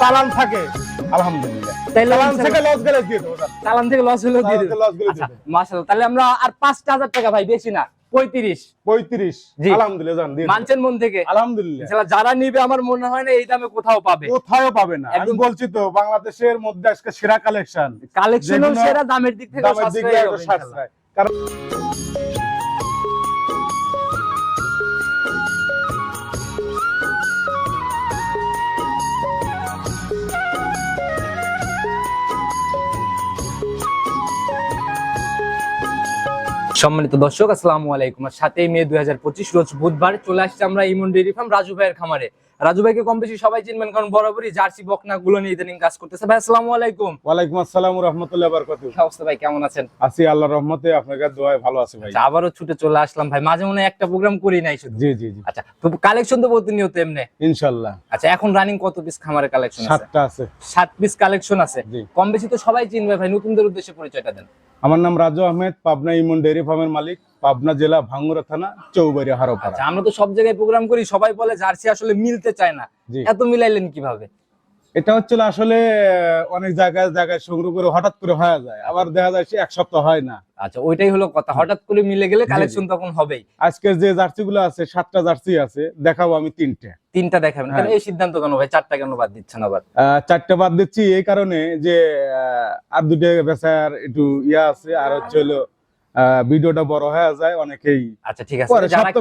চালান থাকে। আলহামদুলিল্লাহ। চালান থেকে লস গেলে দিয়ে দেবো চালান থেকে লস হলেও দিয়ে চালান দিবেন থেকে loss গেলে দিয়ে আচ্ছা দেবো। মাশাআল্লাহ তাহলে আমরা আর পাঁচটা হাজার টাকা ভাই বেশি না পঁয়ত্রিশ। পঁয়ত্রিশ। জি। আলহামদুলিল্লাহ জান দিয়ে দেবো। মানছেন মন থেকে। আলহামদুলিল্লাহ। যারা নিবে আমার মনে হয় না এই দামে কোথাও পাবে। কোথাও পাবে না। আমি বলছি তো বাংলাদেশের মধ্যে আজকে সেরা কালেকশন কালেকশন সেরা দামের দিক থেকে দামের দিকে একটু কারণ সম্মানিত দর্শক আসসালামু আলাইকুম। আর সাতই মে দুই হাজার পঁচিশ রোজ বুধবার চলে আসছে আমরা ইমন ডেরি ফার্ম রাজু ভাইয়ের খামারে। রাজু ভাইকে কম বেশি সবাই চিনবেন কারণ বরাবরই জার্সি বকনা গুলো নিয়ে ইদানিং কাজ করতেছে। ভাই আসসালামু আলাইকুম। ওয়ালাইকুম আসসালাম রহমতুল্লাহ বারকাতু অবস্থা ভাই? কেমন আছেন? আছি আল্লাহর রহমতে আপনাকে দোয়ায় ভালো আছে ভাই। আচ্ছা, আবারও ছুটে চলে আসলাম ভাই। মাঝে মনে হয় একটা প্রোগ্রাম করি নাই শুধু। জি জি জি। আচ্ছা তো কালেকশন তো প্রতিনিয়ত এমনি? ইনশাল্লাহ আচ্ছা এখন রানিং কত পিস খামারে কালেকশন আছে? সাতটা আছে। সাত পিস কালেকশন আছে। কম বেশি তো সবাই চিনবে ভাই নতুনদের উদ্দেশ্যে পরিচয়টা দেন। আমার নাম রাজু আহমেদ পাবনা ইমন ডেয়ারি ফার্মের মালিক পাবনা জেলা ভাঙ্গুরা থানা চৌবাড়ি হারোপাড়া। আচ্ছা আমরা তো সব জায়গায় প্রোগ্রাম করি সবাই বলে জার্সি আসলে মিলতে চায় না। এত মিলাইলেন কীভাবে? এটা হচ্ছিল আসলে অনেক জায়গায় জায়গায় সংগ্রহ করে হঠাৎ করে হয়ে যায়। আবার দেখা যায় সে এক সপ্তাহ হয় না। আচ্ছা ওইটাই হলো কথা। হঠাৎ করে মিলে গেলে কালেকশন তখন হবেই। আজকের যে জার্সি গুলো আছে সাতটা জার্সি আছে দেখাবো আমি তিনটে। তিনটা দেখাবেন। কেন হ্যাঁ। এই সিদ্ধান্ত কেন ভাই? চারটা কেন বাদ দিচ্ছেন আবার? চারটে বাদ দিচ্ছি এই কারণে যে আর দুটো বেচার একটু ইয়া আছে আর হচ্ছে হলো ভিডিওটা বড় হয়ে যায় অনেকেই আচ্ছা ঠিক আছে।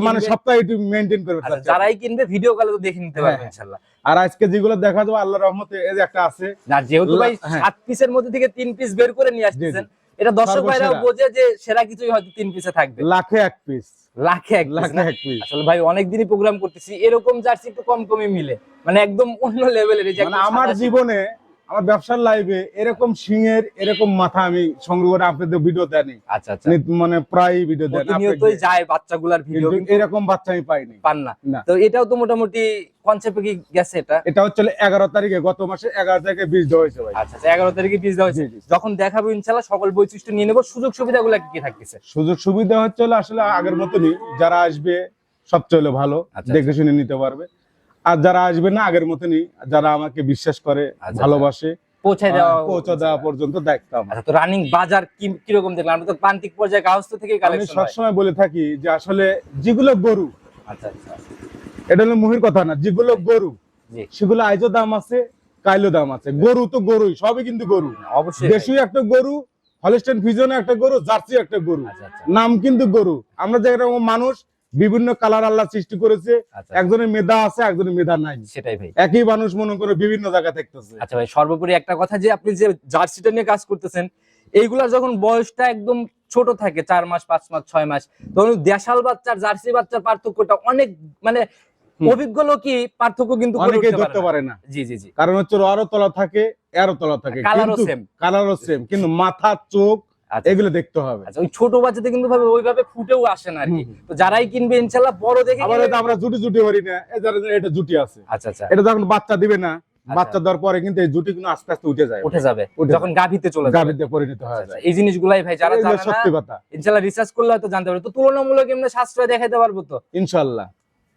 মানে সপ্তাহে একটু মেনটেন করে থাকতে হবে। যারাই কিনবে ভিডিও কলে তো দেখে নিতে পারবে হ্যাঁ। ইনশাআল্লাহ আর আজকে যেগুলো দেখা যাবে আল্লাহ রহমতে এই যে একটা আছে। আর যেহেতু ভাই হ্যাঁ। সাত পিসের মধ্যে থেকে তিন পিস বের করে নিয়ে আসতেছেন এটা দর্শক ভাইরাও বোঝে যে সেরা কিছুই হয়তো তিন পিসে থাকবে। লাখে এক পিস লাখে এক লাখে না? এক পিস আসলে ভাই অনেকদিনই প্রোগ্রাম করতেছি এরকম জার্সি একটু কম কমই মিলে। মানে একদম অন্য লেভেলের এই যে মানে আমার জীবনে আমার ব্যবসার লাইফে এরকম সিংহের এরকম মাথা আমি সংগ্রহ করে আপনাদের ভিডিও দেনি আচ্ছা আচ্ছা। মানে প্রায় ভিডিও দেন প্রতিনিয়তই যায় বাচ্চাগুলার ভিডিও এরকম বাচ্চা আমি পাইনি। পান না। তো এটাও তো মোটামুটি কনসেপ্টে কি গেছে এটা? এটা হচ্ছে এগারো তারিখে গত মাসে এগারো তারিখে বীজ দেওয়া হয়েছে ভাই। আচ্ছা আচ্ছা, এগারো তারিখে পিস দেওয়া হয়েছে। যখন দেখাবো ইনশাল্লাহ সকল বৈশিষ্ট্য নিয়ে নেব। সুযোগ সুবিধাগুলো কি কি থাকতেছে? সুযোগ সুবিধা হচ্ছে আসলে আগের মতনই যারা আসবে সবচেয়ে ভালো। আচ্ছা, দেখে শুনে নিতে পারবে। আর যারা আসবে না আগের মতনই যারা আমাকে বিশ্বাস করে আচ্ছা, ভালোবাসে পৌঁছায় দেওয়া পৌঁছে দেওয়া পর্যন্ত দায়িত্ব আমার। আচ্ছা তো রানিং বাজার কি কীরকম দেখলাম? আমরা তো প্রান্তিক পর্যায়ে গাহস্থ থেকে কালেকশন সবসময় বলে থাকি যে আসলে যেগুলো গরু আচ্ছা আচ্ছা। এটা হলো মুহির কথা না যেগুলো গরু সেগুলো আইজও দাম আছে কাইলো দাম আছে। গরু তো গরুই সবই কিন্তু গরু। অবশ্যই। দেশীয় একটা গরু হলিস্টেন ফিজনে একটা গরু জার্সি একটা গরু। নাম কিন্তু গরু। আমরা যেরকম মানুষ বিভিন্ন কালার আল্লাহ সৃষ্টি করেছে। আচ্ছা। একজনের মেধা আছে একজনের মেধা নাই। সেটাই ভাই। একই মানুষ মনে করে বিভিন্ন জায়গা থাকতেছে আচ্ছা ভাই সর্বোপরি একটা কথা যে আপনি যে জার্সিটা নিয়ে কাজ করতেছেন এইগুলার যখন বয়সটা একদম ছোট থাকে চার মাস পাঁচ মাস ছয় মাস তখন দেশাল বাচ্চার জার্সি বাচ্চার পার্থক্যটা অনেক মানে। অভিজ্ঞ লোকই পার্থক্য কিন্তু উঠতে ধরতে পারে না। জি জি জি। কারণ হচ্ছে আরও তলা থাকে এরও তলা থাকে। কালারও সেম কালারও সেম কিন্তু মাথা চোখ এগুলো দেখতে হবে। আচ্ছা ওই ছোট বাচ্চাতে কিন্তু ভাবে ওইভাবে ফুটেও আসে না আর কি। তো যারাই কিনবে ইনশাল্লাহ বড় দেখে আবার এটা আমরা জুটি জুটি করি না এটা জুটি আছে। আচ্ছা আচ্ছা। এটা যখন বাচ্চা দিবে না বাচ্চা দেওয়ার পরে কিন্তু এই জুটি কিন্তু আস্তে আস্তে উঠে যায়। উঠে যাবে। যখন গাভিতে চলে যাবে। গাভীতে পরিণত হয়ে আচ্ছা, যায়। এই জিনিসগুলাই ভাই যারা জানে না সত্যি কথা। ইনশাল্লাহ রিসার্চ করলে হয়তো জানতে পারবে। তো তুলনামূলক এমনি সাশ্রয় দেখাইতে পারব তো? ইনশাল্লাহ।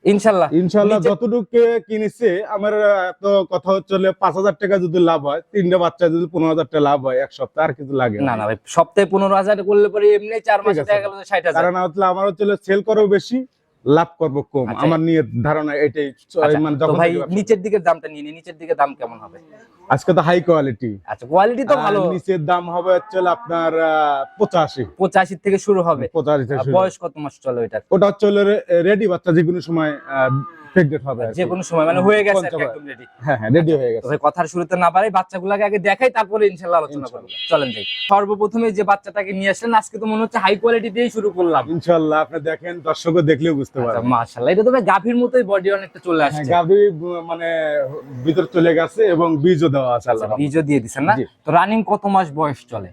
ইনশাল্লাহ। ইনশাল্লাহ যতটুকু কিনেছে আমার এত তো কথা হচ্ছে পাঁচ হাজার টাকা যদি লাভ হয় তিনটা বাচ্চা যদি পনেরো হাজার টাকা লাভ হয় এক সপ্তাহ আর কিছু লাগে না। না ভাই সপ্তাহে পনেরো হাজার করলে পরে এমনি চার মাস গেল ষাট হাজার। কারণ হচ্ছে আমার হচ্ছে সেল করো বেশি লাভ করব কম। আচ্ছা। আমার নিয়ে ধারণা এটাই। আচ্ছা, মানে যখন ভাই নিচের দিকে দামটা নিয়ে নিন নিচের দিকে দাম কেমন হবে? আজকে তো হাই কোয়ালিটি আচ্ছা কোয়ালিটি তো ভালো। নিচের দাম হবে হচ্ছে আপনার পঁচাশি। পঁচাশি থেকে শুরু হবে। পঁচাশি থেকে আর শুরু। বয়স কত মাস চলে এটা ওটা চলে রেডি বাচ্চা যে কোনো সময় প্রেগনেন্ট হবে যে কোনো সময় মানে হয়ে গেছে একদম রেডি হ্যাঁ হ্যাঁ রেডি হয়ে গেছে। কথার শুরুতে না পারে বাচ্চাগুলোকে আগে দেখাই তারপরে ইনশাল্লাহ আলোচনা করব। চলেন যাই। সর্বপ্রথমে যে বাচ্চাটাকে নিয়ে আসলেন আজকে তো মনে হচ্ছে হাই কোয়ালিটি দিয়েই শুরু করলাম। ইনশাল্লাহ আপনি দেখেন দর্শক দেখলেও বুঝতে আচ্ছা, পারবেন। মাশাআল্লাহ এটা তো ভাই গাভীর মতোই বডি অনেকটা চলে হ্যাঁ, আসছে। গাভী মানে ভিতর চলে গেছে এবং বীজও দেওয়া আছে আল্লাহ আচ্ছা, বীজও দিয়ে দিছেন না? তো রানিং কত মাস বয়স চলে?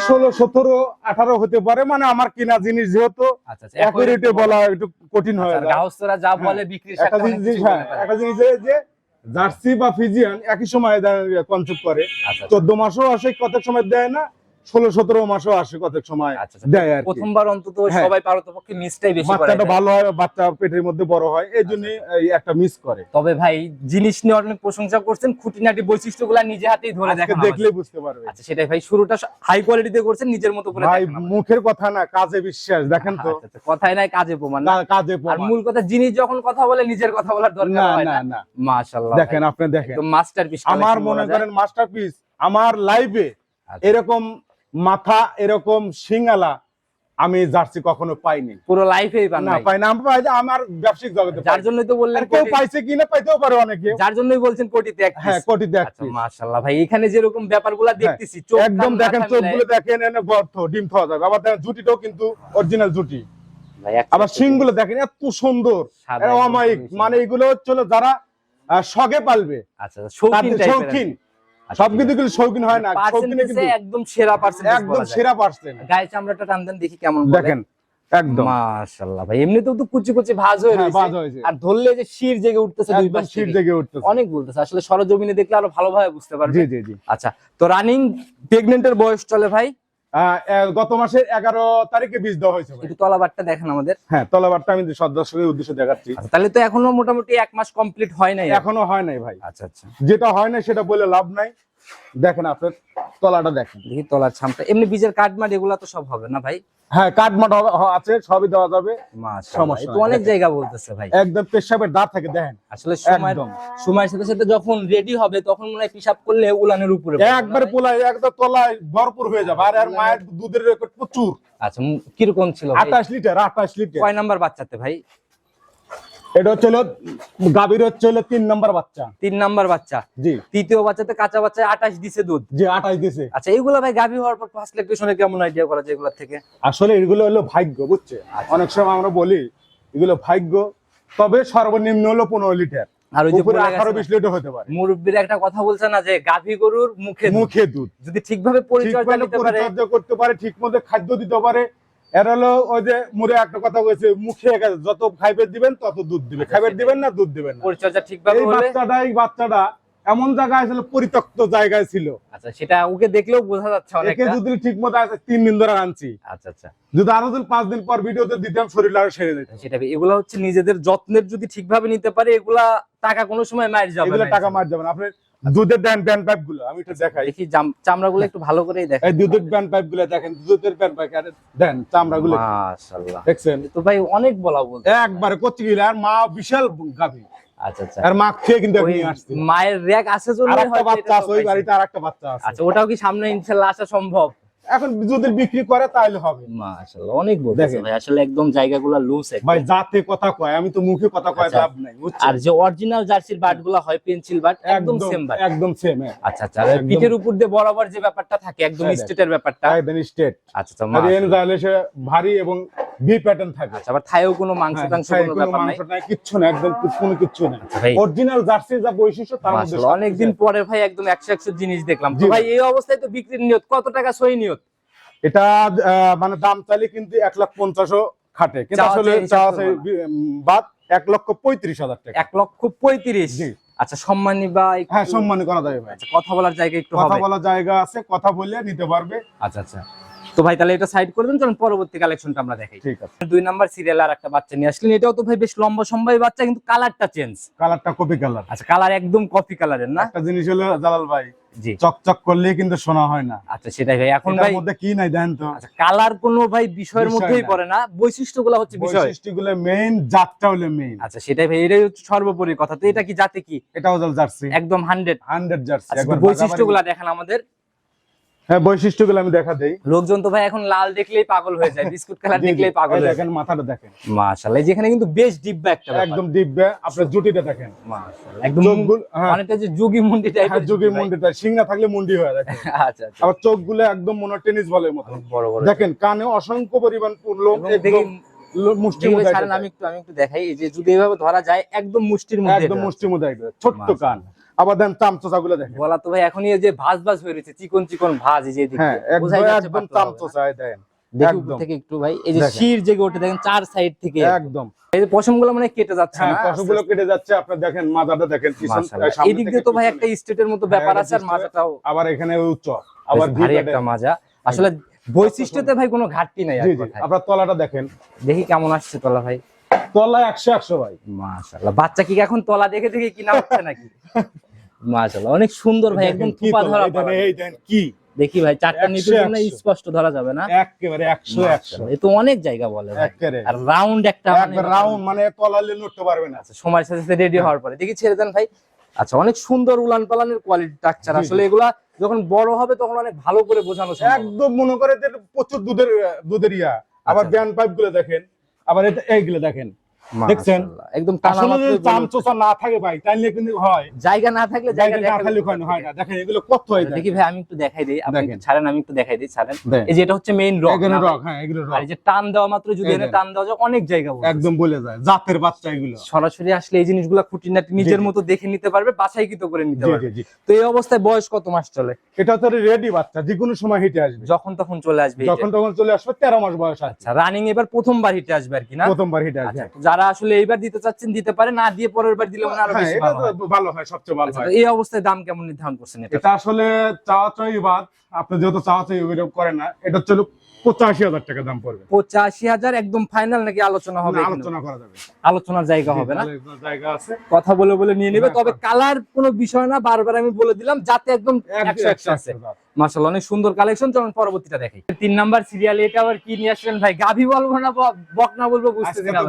ষোলো সতেরো আঠারো হতে পারে মানে আমার কিনা জিনিস যেহেতু আচ্ছা আচ্ছা অ্যাকুরেটে বলা একটু কঠিন হয় যা হ্যাঁ, বলে বিক্রির একটা জিনিস কিছু হ্যাঁ বলে ফেলে। একটা জিনিস যে জার্সি বা ফিজিয়ান একই সময় কনসেপ্ট করে আচ্ছা আচ্ছা। চোদ্দ মাসও আসে কত সময় দেয় না ষোলো সতেরো মাসও আসে কত সময় আচ্ছা আচ্ছা। দেয় আর প্রথমবার অন্তত হ্যাঁ। সবাই পারতপক্ষে মিসটাই বেশি বাচ্চাটা ভালো হয় বাচ্চা পেটের মধ্যে বড় হয় এই জন্য একটা মিস করে। তবে ভাই জিনিস নিয়ে অনেক প্রশংসা করছেন খুঁটিনাটি বৈশিষ্ট্যগুলা নিজে হাতেই ধরে দেখেন দেখলেই বুঝতে পারবে আচ্ছা সেটাই ভাই শুরুটা হাই কোয়ালিটিতে করছেন নিজের মতো করে ভাই মুখের কথা না কাজে বিশ্বাস দেখেন তো। আচ্ছা, আচ্ছা, কথাই নাই কাজে প্রমাণ না। কাজে আর প্রমাণ। মূল কথা জিনিস যখন কথা বলে নিজের কথা বলার দরকার হয় না। না না। মাশাআল্লাহ দেখেন আপনি দেখেন। মাস্টারপিস আমার মনে করেন মাস্টারপিস আমার আচ্ছা। এরকম মাথা এরকম সিঙ্গালা আমি জার্সি কখনো পাইনি। পুরো লাইফেই পান না পাই না আমি পাই আমার ব্যবসায়িক জগতে যার। জন্যই তো বললেন কেউ কোটি- পাইছে কিনা পাইতেও পারে অনেকে। যার জন্যই বলছেন কোটিতে এক হ্যাঁ। কোটি দেখ আচ্ছা মাশাআল্লাহ ভাই এখানে যেরকম ব্যাপারগুলো দেখতেছি চোখ একদম দেখেন মাথা চোখগুলো দেখেন এনে গর্ত ডিম খাওয়া যাবে। আবার দেখেন জুটিটাও কিন্তু অরিজিনাল জুটি। আবার second। শিংগুলো দেখেন এত সুন্দর। অমায়িক। মানে এগুলো হচ্ছে যারা শখে পালবে। আচ্ছা আচ্ছা, শৌখিন। আচ্ছা, কিন্তু শৌখিন হয় না। শৌখিনে কিন্তু একদম সেরা পার্সেন্ট একদম সেরা পার্সেন্ট গায়ে চামড়াটা টান দেন দেখি কেমন দেখেন একদম। মাশাআল্লাহ ভাই এমনিতেও তো কুচি কুচি ভাঁজ হয়ে হ্যাঁ, রয়েছে। আর ধরলে যে শির জেগে উঠতেছে দুই পাশ শীত জেগে উঠতেছে। অনেক বলতেছে আসলে সরজমিনে দেখলে আরও ভালোভাবে বুঝতে পারবে। জি জি জি। আচ্ছা তো রানিং প্রেগনেন্টের বয়স চলে ভাই? গত মাসের এগারো তারিখে বীজ দেওয়া হয়েছে। একটু তলাবারটা দেখেন আমাদের। হ্যাঁ তলাবারটা আমি সব দর্শকের উদ্দেশ্যে দেখাচ্ছি। আচ্ছা, তাহলে তো এখনও মোটামুটি এক মাস কমপ্লিট হয় নাই। এখনও হয় নাই ভাই। আচ্ছা আচ্ছা। যেটা হয় নাই সেটা বলে লাভ নাই। দেখেন আপনার তলাটা দেখেন। দেখি তলার ছামটা। এমনি বীজের কাটমাট এগুলা তো সব হবে না ভাই? হ্যাঁ কাঠমাট আছে সবই দেওয়া যাবে। সমস্যা তো অনেক জায়গা বলতেছে ভাই। একদম পেশাবের দাঁত থাকে দেখেন। আসলে সময়। সময়ের সাথে সাথে যখন রেডি হবে তখন মনে হয় পিসাব করলে উলানের উপরে একবারে পোলায় একদম তলায় ভরপুর হয়ে যাবে। আর আর মায়ের দুধের রেকর্ড প্রচুর। আচ্ছা কীরকম ছিল ভাই? আঠাশ লিটার আঠাশ লিটার। কয় নাম্বার বাচ্চাতে ভাই? এটা হচ্ছে গাভীর হচ্ছে হলো তিন নম্বর বাচ্চা। তিন নাম্বার বাচ্চা। জি। তৃতীয় বাচ্চাতে কাঁচা বাচ্চায় আঠাশ দিছে দুধ। যে আঠাশ দিছে। আচ্ছা এইগুলা ভাই গাভী হওয়ার পর ফার্স্ট কেমন আইডিয়া করা যায় এগুলোর থেকে? আসলে এগুলো হলো ভাগ্য বুঝছে? আচ্ছা। অনেক সময় আমরা বলি এগুলো ভাগ্য তবে সর্বনিম্ন হলো পনেরো লিটার। আর ওই যে আঠারো বিশ লিটার হতে পারে। মুরব্বির একটা কথা বলছে না যে গাভী গরুর মুখে মুখে দুধ। যদি ঠিকভাবে পরিচর্যা করতে পারে ঠিক মতো খাদ্য দিতে পারে এর হলো ওই যে মুরে একটা কথা বলছে মুখে যত খাইবে দিবেন তত দুধ দিবে খাইবে দিবেন না দুধ দিবেন পরিচর্যা ঠিকভাবে এই বাচ্চাটা এই বাচ্চাটা এমন জায়গায় ছিল পরিত্যক্ত জায়গায় ছিল। আচ্ছা সেটা ওকে দেখলেও বোঝা যাচ্ছে একে অনেকটা। যদি ঠিক মতো আছে তিন দিন ধরে আনছি আচ্ছা আচ্ছা। যদি আরও যদি পাঁচ দিন পর ভিডিওতে দিতাম শরীর আরও সেরে যেত। সেটা এগুলা হচ্ছে নিজেদের যত্নের যদি ঠিকভাবে নিতে পারে এগুলা টাকা কোনো সময় মার যাবে এগুলো টাকা মার যাবে না। আপনি দুধের ব্যান্ড প্যান পাইপগুলো আমি একটু দেখাই। দেখি চামড়া গুলো একটু ভালো করেই দেখেন। এই দুধের ব্যান্ড পাইপগুলো দেখেন দুধের প্যান পাইপ দেন চামড়া গুলো মাশাআল্লাহ। দেখছেন? তো ভাই অনেক বলা বলতে একবারে কত গেলে আর মা বিশাল গাবি আচ্ছা আচ্ছা। আর মা খেয়ে কিন্তু আসছে। মায়ের র্যাক আছে জন্য আর বাচ্চা আছে ওই বাড়িতে আর একটা বাচ্চা আছে। আচ্ছা ওটাও কি সামনে ইনশাআল্লাহ আসা সম্ভব? এখন যদি বিক্রি করে তাহলে হবে। মাশাআল্লাহ অনেক দেখেন। ভাই আসলে একদম জায়গাগুলো লুজ ভাই জাতে কথা কয় আমি তো মুখে কথা কয় আচ্ছা। লাভ নাই আর যে অরিজিনাল জার্সির বাটগুলো হয় পেন্সিল বাট একদম সেম বাট। একদম সেম আচ্ছা আচ্ছা পিঠের উপর দিয়ে বরাবর যে ব্যাপারটা থাকে একদম হ্যাঁ, স্টেটের ব্যাপারটা। একদম স্টেট আচ্ছা আচ্ছা আর মাশাআল্লাহ। এন তাহলে সে ভারী এবং ভি প্যাটার্ন থাকে। আচ্ছা আবার থাইও কোনো মাংস হ্যাঁ, টাংস কোনো ব্যাপার নাই মাংস নাই। কিচ্ছু না একদম কোনো কিচ্ছু না আচ্ছা অরিজিনাল জার্সি যা বৈশিষ্ট্য তার মধ্যে মাশাআল্লাহ অনেকদিন পরে ভাই একদম একশো একশো জিনিস দেখলাম। তো ভাই ভাই। এই অবস্থায় তো বিক্রির নিয়ত কত টাকা সই নিয়ত? এটা মানে দাম চাইলে কিন্তু এক লাখ পঞ্চাশও খাটে। কিন্তু আসলে বাদ এক লক্ষ পঁয়ত্রিশ হাজার টাকা। এক লক্ষ পঁয়ত্রিশ? আচ্ছা সম্মানী বা হ্যাঁ সম্মানী করা যাবে ভাই। আচ্ছা, কথা বলার জায়গা একটু কথা বলার জায়গা আছে কথা বলে নিতে পারবে। আচ্ছা আচ্ছা। তো ভাই তাহলে এটা সাইড করে দেন চলুন পরবর্তী কালেকশনটা আমরা দেখাই। ঠিক আছে। দুই নাম্বার সিরিয়াল আর একটা বাচ্চা নিয়ে আসলেন। এটাও তো ভাই বেশ লম্বা সম্বাই বাচ্চা কিন্তু কালারটা চেঞ্জ কালারটা কপি কালার আচ্ছা কালার একদম কফি কালারের না? একটা জিনিস হলো জালাল ভাই চকচক করলে কিন্তু শোনা হয় না। আচ্ছা সেটাই ভাই। এখন ভাই মধ্যে কি নাই দেন তো? আচ্ছা কালার কোনো ভাই বিষয়ের মধ্যেই পড়ে না বৈশিষ্ট্যগুলো হচ্ছে বিষয়। বৈশিষ্ট্যগুলো মেইন জাতটা হলো মেইন আচ্ছা সেটাই ভাই এটাই হচ্ছে সর্বোপরি কথা। তো এটা কি জাতি কি? এটা হলো জার্সি। একদম হান্ড্রেড হান্ড্রেড জার্সি আচ্ছা একবার বৈশিষ্ট্যগুলো দেখেন আমাদের। হ্যাঁ বৈশিষ্ট্যগুলো আমি দেখা দেই। লোকজন তো ভাই এখন লাল দেখলেই পাগল হয়ে যায় বিস্কুট কালার। দেখলেই পাগল হয়ে দেখেন মাথাটা দেখেন। মাশাআল্লাহ যেখানে কিন্তু বেশ ডিব্বা একটা। একদম দিব্যে আপনার জুটিটা দেখেন। মাশাআল্লাহ একদম হ্যাঁ। অনেকটা যে যুগি মুন্ডি হ্যাঁ টাইপের যুগের মুন্ডিটা সিং না থাকলে মুন্ডি হয়ে দেখেন আচ্ছা আচ্ছা। আবার চোখগুলো একদম মনে টেনিস বলের মতো। বড় বড়। দেখেন কানে অসংখ্য পরিমাণ দেখি একদম মুষ্টির মধ্যে আমি একটু আমি একটু দেখাই এই যে যদি এভাবে ধরা যায় একদম মুষ্টির মধ্যে একদম। মুষ্টির মধ্যে ছোট্ট কান। আবার দেন চামচা গুলো দেখেন। গলা তো ভাই এখনই এই যে ভাজ ভাজ হয়ে রয়েছে চিকন চিকন ভাজ এই যে। হ্যাঁ একদম দেন। থেকে একটু ভাই এই যে শির ওঠে দেখেন চার সাইড থেকে। একদম। এই যে পশমগুলো মানে কেটে যাচ্ছে হ্যাঁ কেটে যাচ্ছে দেখেন মাথাটা দেখেন এদিক থেকে দিয়ে তো ভাই একটা স্টেটের মতো ব্যাপার হ্যাঁ, আছে আর এটা মাজাটাও। আবার এখানে উচ্চ আবার ভারী একটা মাজা। আসলে বৈশিষ্ট্যতে ভাই কোনো ঘাটতি নাই। আপনার তলাটা দেখেন। দেখি কেমন আসছে তলা ভাই। তলা একশো একশো ভাই। বাচ্চা কি এখন তলা দেখে দেখে কিনা হচ্ছে নাকি? অনেক সুন্দর ভাই একদম থুপা ধরা কি? দেখি ভাই চারটা নিতে স্পষ্ট ধরা যাবে না? একেবারে একশো একশো। মাশাআল্লাহ, এ তো অনেক জায়গা বলে আর রাউন্ড একটা রাউন্ড মানে তলালে নড়তে পারবে না। আচ্ছা সময়ের সাথে সাথে রেডি হওয়ার পরে। দেখি ছেড়ে দেন ভাই। আচ্ছা অনেক সুন্দর উলান পালানের কোয়ালিটি স্ট্রাকচার আসলে এগুলা যখন বড় হবে তখন অনেক ভালো করে বোঝানো একদম মনে করে প্রচুর দুধের দুধের ইয়া। আবার আচ্ছা। ব্যান্ড পাইপগুলো দেখেন। আবার এটা দেখেন। দেখছেন? একদম না থাকে ভাই তাইলে কিন্তু হয়। জায়গা না থাকলে জায়গা জায়গা না থাকলে হয় না দেখেন এগুলো কত হয় দেখি ভাই আমি একটু দেখাই দিই। আপনি ছাড়েন আমি একটু দেখাই দিই ছাড়েন। এই যে এটা হচ্ছে মেইন রক এগুলো রক হ্যাঁ এগুলো রক যে টান দেওয়া মাত্র যদি টান দেওয়া যায় অনেক জায়গা। একদম বলে যায় জাতের বাচ্চা এগুলো। সরাসরি আসলে এই জিনিসগুলো খুঁটিনাটি নিজের মতো দেখে নিতে পারবে বাছাইকৃত করে নিতে পারবে। তো এই অবস্থায় বয়স কত মাস চলে? এটা তো রেডি বাচ্চা যে কোনো সময় হিটে আসবে। যখন তখন চলে আসবে যখন তখন চলে আসবে তেরো মাস বয়স আছে। আচ্ছা রানিং এবার প্রথমবার হিটে আসবে আর কি না? প্রথমবার হিটে আসবে। আচ্ছা যারা আসলে এইবার দিতে চাচ্ছেন দিতে পারে। না দিয়ে পরের বার দিলে আরও হ্যাঁ, বেশি ভালো হয়। ভালো হয় সবচেয়ে ভালো আচ্ছা, হয়। এই অবস্থায় দাম কেমন নির্ধারণ করছেন এটা? আসলে চাওয়া চাই বাদ। আপনি যেহেতু চাওয়া চাই এরকম করেন না এটা হচ্ছে পঁচাশি হাজার টাকা দাম পড়বে। পঁচাশি হাজার একদম ফাইনাল নাকি আলোচনা হবে আলোচনা করা যাবে আলোচনার জায়গা হবে না? জায়গা আছে। কথা বলে বলে নিয়ে নেবে হ্যাঁ, তবে কালার কোনো বিষয় না বারবার আমি বলে দিলাম যাতে একদম একশো একশো আছে। মাসাল্লাহ অনেক সুন্দর কালেকশন চলুন পরবর্তীটা দেখি তিন নাম্বার সিরিয়াল এটা আবার কি নিয়ে আসলেন ভাই? গাভি বলব না বক না বলব আজকে না তো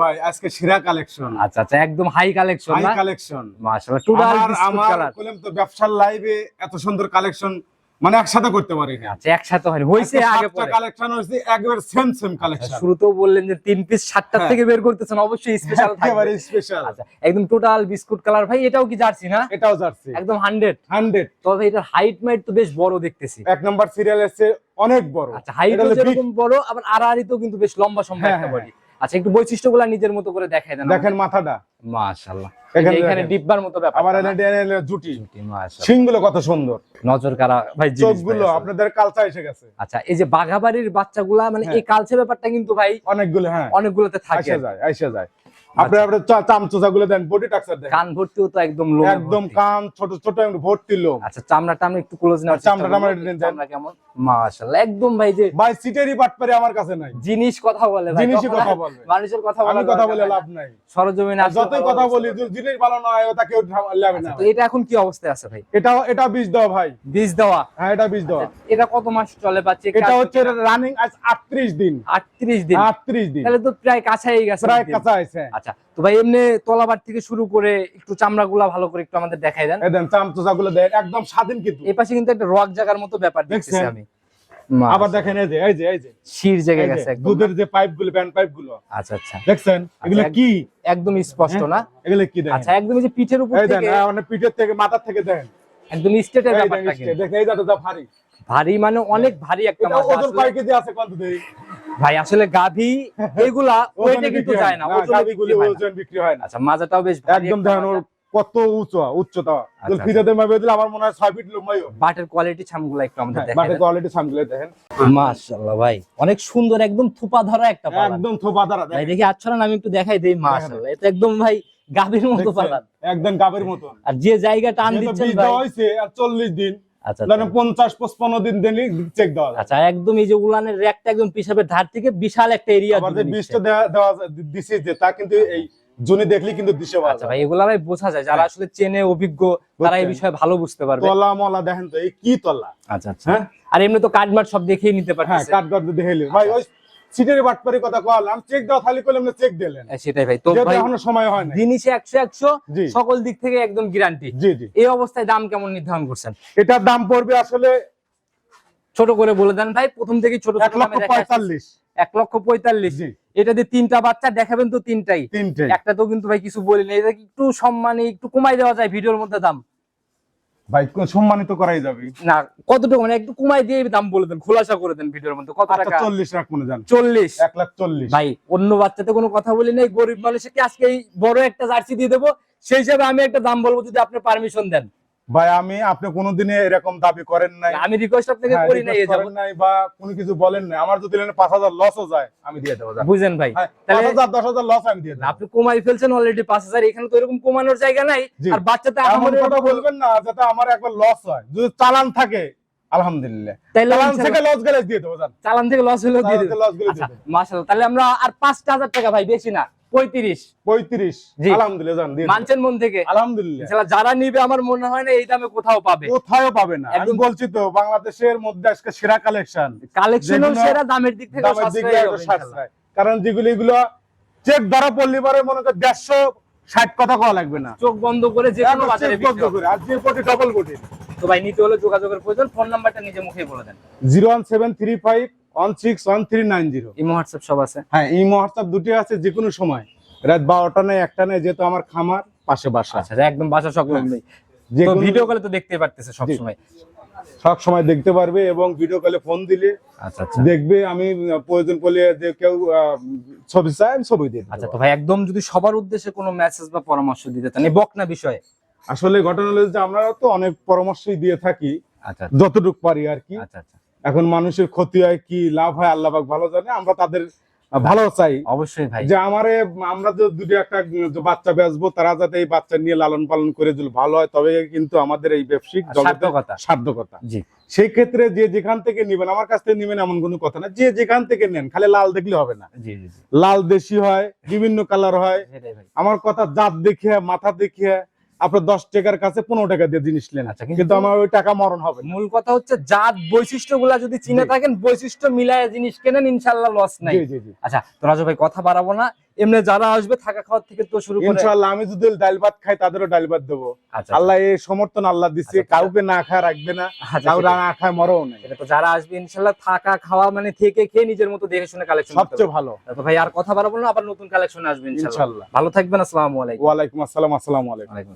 ভাই। আজকে সেরা কালেকশন আচ্ছা আচ্ছা একদম high collection high collection martial total আমার বললাম তো ব্যবসার লাইভে এত সুন্দর কালেকশন মানে একসাথে করতে পারি না আচ্ছা একসাথে হয়নি হইছে আগে পরে। কালেকশন হয়েছে একবার সেম সেম কালেকশন শুরুতেও বললেন যে তিন পিস হ্যাঁ। থেকে বের করতেছেন অবশ্যই স্পেশাল একেবারে স্পেশাল আচ্ছা একদম টোটাল বিস্কুট কালার ভাই এটাও কি জার্সি না? এটাও জার্সি। একদম হান্ড্রেড হান্ড্রেড তবে এটার হাইট মাইট তো বেশ বড় দেখতেছি। এক নাম্বার সিরিয়াল এসে অনেক বড়। আচ্ছা হাইট এটা যেরকম বড় আবার আড়াআড়িতেও কিন্তু বেশ লম্বা সম্ভব হ্যাঁ, একটা হ্যাঁ, বডি আচ্ছা একটু বৈশিষ্ট্যগুলো নিজের মতো করে দেখাই দেন দেখেন মাথাটা। মাশাআল্লাহ। এখানে। ডিব্বার মতো ব্যাপার আবার এনে এনে জুটি। কত সুন্দর। নজর কারা ভাই জিনিস ভাই চোখগুলো আপনাদের কালচা এসে গেছে। আচ্ছা এই যে বাঘাবাড়ির বাচ্চাগুলা মানে হ্যাঁ। এই কালচার ব্যাপারটা কিন্তু ভাই অনেকগুলো হ্যাঁ। অনেকগুলোতে থাকে। যায় আসে যায়। আপনি আপনার চামচোচা গুলো দেন বডি টাক্সার দেন। কান ভর্তিও তো একদম লোম একদম কান ছোট ছোট ভর্তি লোক আচ্ছা চামড়াটা আমি একটু ক্লোজ নেওয়ার চেষ্টা চামড়াটা আমার দেন। চামড়া কেমন? মাশাআল্লাহ একদম ভাই যে ভাই সিটেরই পাটপারে আমার কাছে নাই। জিনিস কথা বলে ভাই জিনিসই কথা বলবে। মানুষের কথা আমি কথা বলে লাভ নাই। সরজমিনে আসলে যতই কথা বলি জিনিস ভালো না হয় ওটা কেউ লাভ না আচ্ছা, তো এটা এখন কি অবস্থায় আছে ভাই? এটা এটা বীজ দেওয়া ভাই। বীজ দেওয়া? হ্যাঁ এটা বীজ দেওয়া। এটা কত মাস চলে পাচ্ছে এটা হচ্ছে রানিং আজ আটত্রিশ দিন। আটত্রিশ দিন। আটত্রিশ দিন। তাহলে তো প্রায় কাছাই গেছে প্রায়। কাঁচা আছে। আচ্ছা তো ভাই এমনি তলাবার থেকে শুরু করে একটু চামড়া গুলা ভালো করে একটু আমাদের দেখাই দেন। দেন চামচোচা গুলো দেন একদম স্বাধীন কিন্তু। এই পাশে কিন্তু একটা রক জায়গার মতো ব্যাপার দেখছেন? আমি। আবার দেখেন এই যে এই যে এই যে। শির জেগে গেছে একদম। দুধের যে পাইপগুলো ব্যান্ড আচ্ছা আচ্ছা। দেখছেন? এগুলো কি? একদম স্পষ্ট না? এগুলো কি দেখেন? আচ্ছা একদম এই যে পিঠের উপর এই দেন হ্যাঁ, মানে পিঠের থেকে মাথার থেকে দেন একদম স্টেটের এই ব্যাপারটা দেখেন এই যা ভারী। ভারী মানে অনেক ভারী একটা মাছ ওজন কয় কেজি আছে কত দেই ভাই আসলে গাভী এগুলা ওইটা কিন্তু যায় না। বিক্রি ওজন বিক্রি হয় না। আচ্ছা মাজাটাও বেশ একদম দেখেন ওর কত উচ্চ উচ্চতা। আচ্ছা, ফিজাতে মাপে দিলে আমার মনে হয় ছয় ফিট লম্বাই হবে। বাটের কোয়ালিটি ছামগুলা একটু আমাদের দেখাই বাটে কোয়ালিটি সামগুলো দেখেন। মাশাআল্লাহ ভাই অনেক সুন্দর একদম থুপা ধরা একটা পালান। একদম থোপা দ্বারা ভাই দেখি আচ্ছারান আমি একটু দেখাই দেই মাশাআল্লাহ এটা একদম ভাই গাভীর মতো পালান। একদম গাবের মতো আর যে জায়গা টান যেহেতু দিচ্ছেন ভাই। দেওয়া হয়েছে আর চল্লিশ দিন আচ্ছা ধরেন আচ্ছা। পঞ্চাশ পঁচপান্ন দিন দিনই চেক দেওয়া আচ্ছা একদম এই যে উলানের র্যাকটা একদম পিছাবের ধার থেকে বিশাল একটা এরিয়া বীজটা দেওয়া দেওয়া দিছে যে তা কিন্তু এই জোনে দেখলে কিন্তু দৃশ্য আচ্ছা ভাই এগুলা ভাই বোঝা যায় যারা আসলে চেনে অভিজ্ঞ তারা এই বিষয়ে ভালো বুঝতে পারবে। তলা মলা দেখেন তো এই কি তলা? আচ্ছা আচ্ছা। হ্যাঁ? আর এমনি তো সব দেখেই নিতে পারে দেখে ভাই ওই সিটের বাটপারি কথা কলাম চেক দেওয়া খালি করলাম না চেক দিলেন। সেটাই ভাই তো ভাই এখনও সময় হয় না জিনিসে সকল দিক থেকে একদম গ্যারান্টি জি জি। এই অবস্থায় দাম কেমন নির্ধারণ করছেন? এটার দাম পড়বে আসলে ছোট করে বলে দেন ভাই প্রথম থেকে ছোট এক ছোট লক্ষ দামে। পঁয়তাল্লিশ। এক লক্ষ পঁয়তাল্লিশ। এটা দিয়ে তিনটা বাচ্চা দেখাবেন তো তিনটাই। তিনটে একটা তো কিন্তু ভাই কিছু বলি না এটা একটু সম্মানে একটু কমাই দেওয়া যায় ভিডিওর মধ্যে দাম? ভাই সম্মানিত করাই যাবে? না কতটুকু মানে একটু কমাই দিয়ে দাম বলে দেন খোলাসা করে দেন ভিডিওর মধ্যে। কত আচ্ছা টাকা? চল্লিশ লাখ মনে যান চল্লিশ। এক লাখ চল্লিশ। ভাই অন্য বাচ্চাতে কোনো কথা বলি নাই গরিব মানুষকে আজকে এই বড় একটা জার্সি দিয়ে দেবো সেই হিসাবে আমি একটা দাম বলব যদি আপনি পারমিশন দেন। ভাই আমি আপনি কোনোদিনে এরকম দাবি করেন নাই। আমি রিকোয়েস্ট আপনাকে হ্যাঁ, করি নাই নাই বা কোনো কিছু বলেন নাই। আমার যদি পাঁচ হাজার লসও যায় আমি দিয়ে দেবো। বুঝেন ভাই হ্যাঁ, পাঁচ হাজার দশ হাজার লস আমি দিয়ে দেবো। আপনি কমাই ফেলছেন অলরেডি পাঁচ হাজার এখানে তো এরকম কমানোর জায়গা নাই। আর বাচ্চাতে আমাদের কথা বলবেন না যাতে আমার একবার লস হয়। যদি চালান থাকে আলহামদুলিল্লাহ। চালান থেকে লস গেলে দিয়ে দেবো চালান থেকে লস হলেও দিয়ে গেলে আচ্ছা দেবো। মাশাআল্লাহ তাহলে আমরা আর পাঁচটা হাজার টাকা ভাই বেশি না। পঁয়ত্রিশ। পঁয়ত্রিশ। আলহামদুলিল্লাহ। মানছেন মন থেকে? যারা নিবে আমার মনে হয় না এই দামে কোথাও পাবে। কোথাও পাবে না। একদম- বলছি তো বাংলাদেশের মধ্যে আজকে সেরা কালেকশন সেরা দামের দিক থেকে। কারণ যেগুলো এগুলো চেক ধরা পড়লে পরে মনে কর দেড়শো ষাট কথা কওয়া লাগবে না। চোখ বন্ধ করে যে কোনো বাজারে বিক্রি করে, আর যে কোটি ডবল কোটি তো ভাই নিতে হলে যোগাযোগের প্রয়োজন ফোন নাম্বারটা নিজে মুখে বলে দেন। Zero one seven three five imo সব আছে। হ্যাঁ এই হোয়াটসঅ্যাপ দুটি আছে যে কোনো সময়। রাত বারোটা নেই একটা নেই যেহেতু আমার খামার পাশে বাসা। আচ্ছা একদম বাসা সংলগ্নই যে ভিডিও কলে তো দেখতেই পারতেছে সব সময়। সব সময় দেখতে পারবে এবং ভিডিও কলে ফোন দিলে আচ্ছা আচ্ছা। দেখবে আমি প্রয়োজন পড়লে যে কেউ ছবি চাই আমি ছবি আচ্ছা তো ভাই একদম যদি সবার উদ্দেশ্যে কোনো মেসেজ বা পরামর্শ দিতে চান এই বকনা বিষয়ে। আসলে ঘটনা হলো যে আমরা তো অনেক পরামর্শই দিয়ে থাকি আচ্ছা। যতটুকু পারি আর কি। আচ্ছা আচ্ছা। এখন মানুষের ক্ষতি হয় কি লাভ হয় আল্লাহ ভালো জানে আমরা তাদের ভালো চাই। অবশ্যই ভাই। যে আমারে আমরা যে দুটো একটা বাচ্চা বেচবো তারা যাতে এই বাচ্চা নিয়ে লালন পালন করে যদি ভালো হয় তবে কিন্তু আমাদের এই ব্যবসায়িক সার্থকতা। সার্থকতা। জি। সেই ক্ষেত্রে যে যেখান থেকে নেবেন আমার কাছ থেকে নেবেন এমন কোনো কথা না যে যেখান থেকে নেন খালি লাল দেখলে হবে না। লাল দেশি হয় বিভিন্ন কালার হয়। আমার কথা জাত দেখিয়া মাথা দেখিয়ে আপনার দশ টাকার কাছে পনেরো টাকা দিয়ে জিনিস নেন। আচ্ছা, কিন্তু- আমার ওই টাকা মরণ হবে মূল কথা হচ্ছে জাত বৈশিষ্ট্যগুলা যদি চিনে থাকেন বৈশিষ্ট্য মিলায় জিনিস কেনেন ইনশাল্লাহ লস নাই। আচ্ছা তো রাজু ভাই কথা বাড়াবো না। এমনি যারা আসবে থাকা খাওয়ার থেকে তো শুরু করে ইনশাআল্লাহ আমি যদি ডাল ভাত খাই তাদেরও ডাল ভাত দেবো। আচ্ছা আল্লাহ এই সমর্থন আল্লাহ দিচ্ছে আচ্ছা, কাউকে না খায় রাখবে না। আচ্ছা, কাউকে না খায় মরও নেই। তো যারা আসবে ইনশাল্লাহ থাকা খাওয়া মানে থেকে খেয়ে নিজের মতো দেখে শুনে কালেকশন সবচেয়ে ভালো। তো ভাই আর কথা বাড়াবো না আবার নতুন কালেকশন আসবে ইনশাল্লাহ ইনশাআল্লাহ। ভালো থাকবেন আসসালামু আলাইকুম। ওয়ালাইকুম আসসালাম আসসালামু আলাইকুম।